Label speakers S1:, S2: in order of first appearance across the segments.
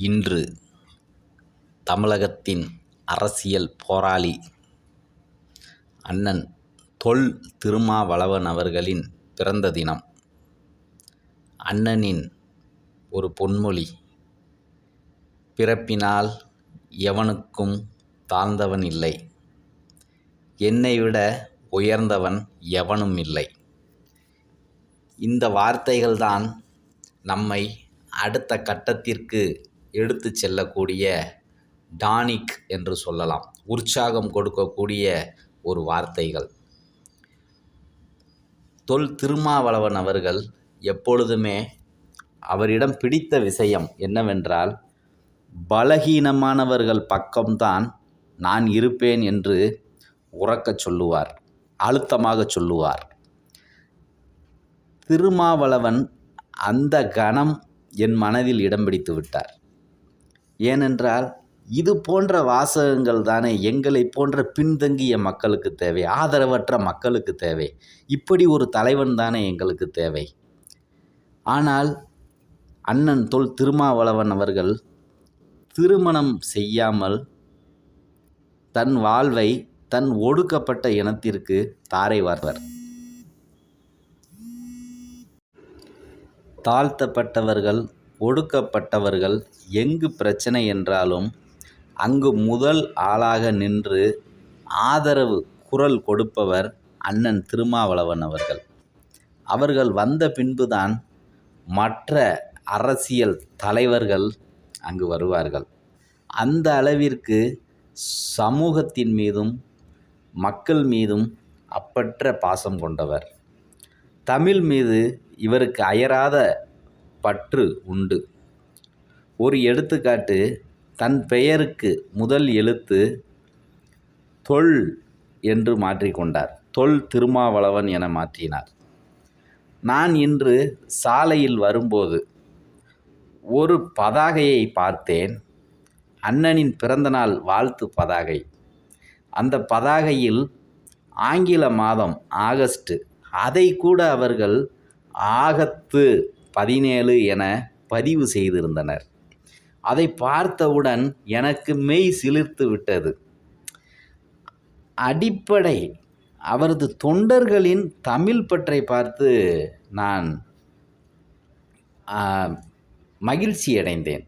S1: இன்று தமிழகத்தின் அரசியல் போராளி அண்ணன் தொல் திருமாவளவன் அவர்களின் பிறந்த தினம். அண்ணனின் ஒரு பொன்மொழி. பிறப்பினால் எவனுக்கும் தாழ்ந்தவன் இல்லை. என்னை விட உயர்ந்தவன் எவனும் இல்லை. இந்த வார்த்தைகள்தான் நம்மை அடுத்த கட்டத்திற்கு எடுத்துச் செல்லக்கூடிய டானிக் என்று சொல்லலாம். உற்சாகம் கொடுக்கக்கூடிய ஒரு வார்த்தைகள். தொல் திருமாவளவன் அவர்கள் எப்பொழுதுமே அவரிடம் பிடித்த விஷயம் என்னவென்றால் பலகீனமானவர்கள் பக்கம்தான் நான் இருப்பேன் என்று உறக்கச் சொல்லுவார் அழுத்தமாக சொல்லுவார். திருமாவளவன் அந்த கணம் என் மனதில் இடம் பிடித்து விட்டார். ஏனென்றால் இது போன்ற வாசகங்கள் தானே எங்களை போன்ற பின்தங்கிய மக்களுக்கு தேவை ஆதரவற்ற மக்களுக்கு தேவை. இப்படி ஒரு தலைவன் தானே எங்களுக்கு தேவை. ஆனால் அண்ணன் தொல் திருமாவளவன் அவர்கள் திருமணம் செய்யாமல் தன் வாழ்வை தன் ஒடுக்கப்பட்ட இனத்திற்கு தாரை வார்வர். தாழ்த்தப்பட்டவர்கள் ஒடுக்கப்பட்டவர்கள் எங்கு பிரச்சனை என்றாலும் அங்கு முதல் ஆளாக நின்று ஆதரவு குரல் கொடுப்பவர் அண்ணன் திருமாவளவன் அவர்கள். அவர்கள் வந்த பின்புதான் மற்ற அரசியல் தலைவர்கள் அங்கு வருவார்கள். அந்த அளவிற்கு சமூகத்தின் மீதும் மக்கள் மீதும் அப்பற்ற பாசம் கொண்டவர். தமிழ் மீது இவருக்கு அயராத பற்று உண்டு. ஒரு எடுத்துக்காட்டு தன் பெயருக்கு முதல் எழுத்து தொல் என்று மாற்றிக்கொண்டார் தொல் திருமாவளவன் என மாற்றினார். நான் இன்று சாலையில் வரும்போது ஒரு பதாகையை பார்த்தேன். அண்ணனின் பிறந்தநாள் வாழ்த்து பதாகை. அந்த பதாகையில் ஆங்கில மாதம் ஆகஸ்ட். அதை கூட அவர்கள் ஆகத்து பதினேழு என பதிவு செய்திருந்தனர். அதை பார்த்தவுடன் எனக்கு மெய் சிலிர்த்து விட்டது. அடிப்படை அவரது தொண்டர்களின் தமிழ் பற்றை பார்த்து நான் மகிழ்ச்சி அடைந்தேன்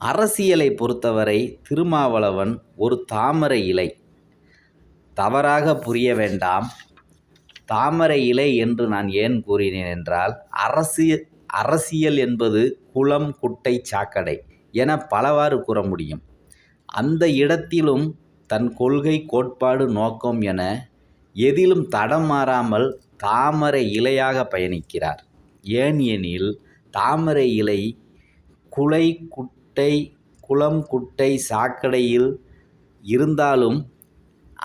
S1: அரசியலை பொறுத்தவரை திருமாவளவன் ஒரு தாமரை இலை. தவறாக புரிய வேண்டாம். தாமரை இலை என்று நான் ஏன் கூறினேன் என்றால் அரசியல் அரசியல் என்பது குளம் குட்டை சாக்கடை என பலவாறு கூற முடியும். அந்த இடத்திலும் தன் கொள்கை கோட்பாடு நோக்கம் என எதிலும் தடம் மாறாமல் தாமரை இலையாக பயணிக்கிறார். ஏன் எனில் தாமரை இலை குலை குட்டை குளம் குட்டை சாக்கடையில் இருந்தாலும்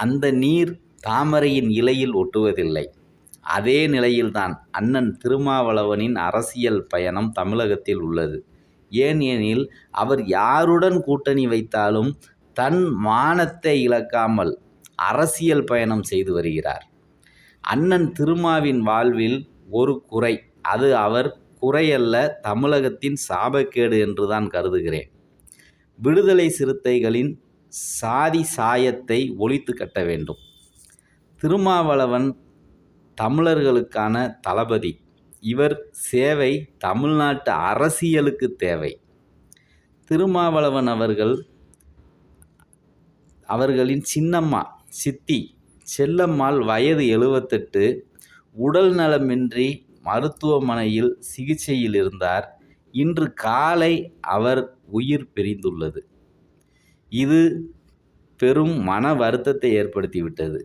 S1: அந்த நீர் தாமரையின் இலையில் ஒட்டுவதில்லை. அதே நிலையில்தான் அண்ணன் திருமாவளவனின் அரசியல் பயணம் தமிழகத்தில் உள்ளது. ஏன் எனில் அவர் யாருடன் கூட்டணி வைத்தாலும் தன் மானத்தை இழக்காமல் அரசியல் பயணம் செய்து வருகிறார். அண்ணன் திருமாவின் வாழ்வில் ஒரு குறை அது அவர் குறையல்ல தமிழகத்தின் சாபக்கேடு என்றுதான் கருதுகிறேன். விடுதலை சிறுத்தைகளின் சாதி சாயத்தை ஒழித்து கட்ட வேண்டும். திருமாவளவன் தமிழர்களுக்கான தளபதி. இவர் சேவை தமிழ்நாட்டு அரசியலுக்கு தேவை. திருமாவளவன் அவர்கள் அவர்களின் சின்னம்மா சித்தி செல்லம்மாள் வயது எழுபத்தெட்டு உடல் நலமின்றி மருத்துவமனையில் சிகிச்சையில் இருந்தார். இன்று காலை அவர் உயிர் பிரிந்துள்ளது. இது பெரும் மன வருத்தத்தை ஏற்படுத்திவிட்டது.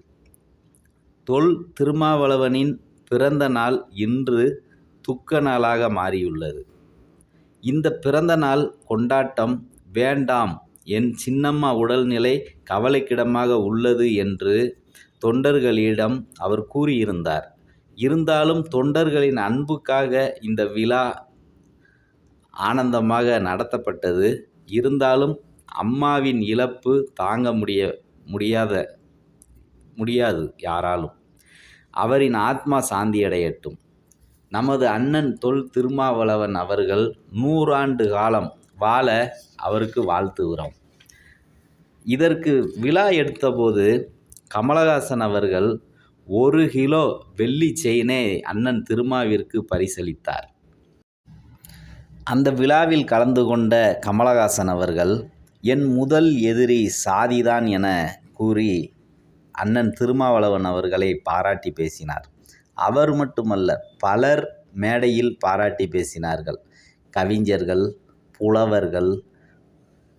S1: தொல் திருமாவளவனின் பிறந்த நாள் இன்று துக்க நாளாக மாறியுள்ளது. இந்த பிறந்த நாள் கொண்டாட்டம் வேண்டாம் என் சின்னம்மா உடல்நிலை கவலைக்கிடமாக உள்ளது என்று தொண்டர்களிடம் அவர் கூறியிருந்தார். இருந்தாலும் தொண்டர்களின் அன்புக்காக இந்த விழா ஆனந்தமாக நடத்தப்பட்டது. இருந்தாலும் அம்மாவின் இழப்பு தாங்க முடிய முடியாத முடியாது யாராலும். அவரின் ஆத்மா சாந்தியடையட்டும். நமது அண்ணன் தொல் திருமாவளவன் அவர்கள் நூறாண்டு காலம் வாழ அவருக்கு வாழ்த்துகிறோம் இதற்கு விழா எடுத்தபோது கமலஹாசன் அவர்கள் ஒரு கிலோ வெள்ளி செயினை அண்ணன் திருமாவிற்கு பரிசளித்தார். அந்த விழாவில் கலந்து கொண்ட கமலஹாசன் அவர்கள் என் முதல் எதிரி சாதிதான் என கூறி அண்ணன் திருமாவளவன் அவர்களை பாராட்டி பேசினார். அவர் மட்டுமல்ல பலர் மேடையில் பாராட்டி பேசினார்கள். கவிஞர்கள் புலவர்கள்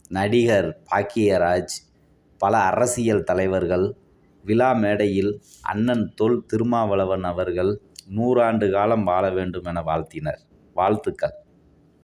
S1: நடிகர் பாக்கியராஜ் பல அரசியல் தலைவர்கள் விழா மேடையில் அண்ணன் தொல் திருமாவளவன் அவர்கள் நூறாண்டு காலம் வாழ வேண்டும் என வாழ்த்தினர். வாழ்த்துக்கள்.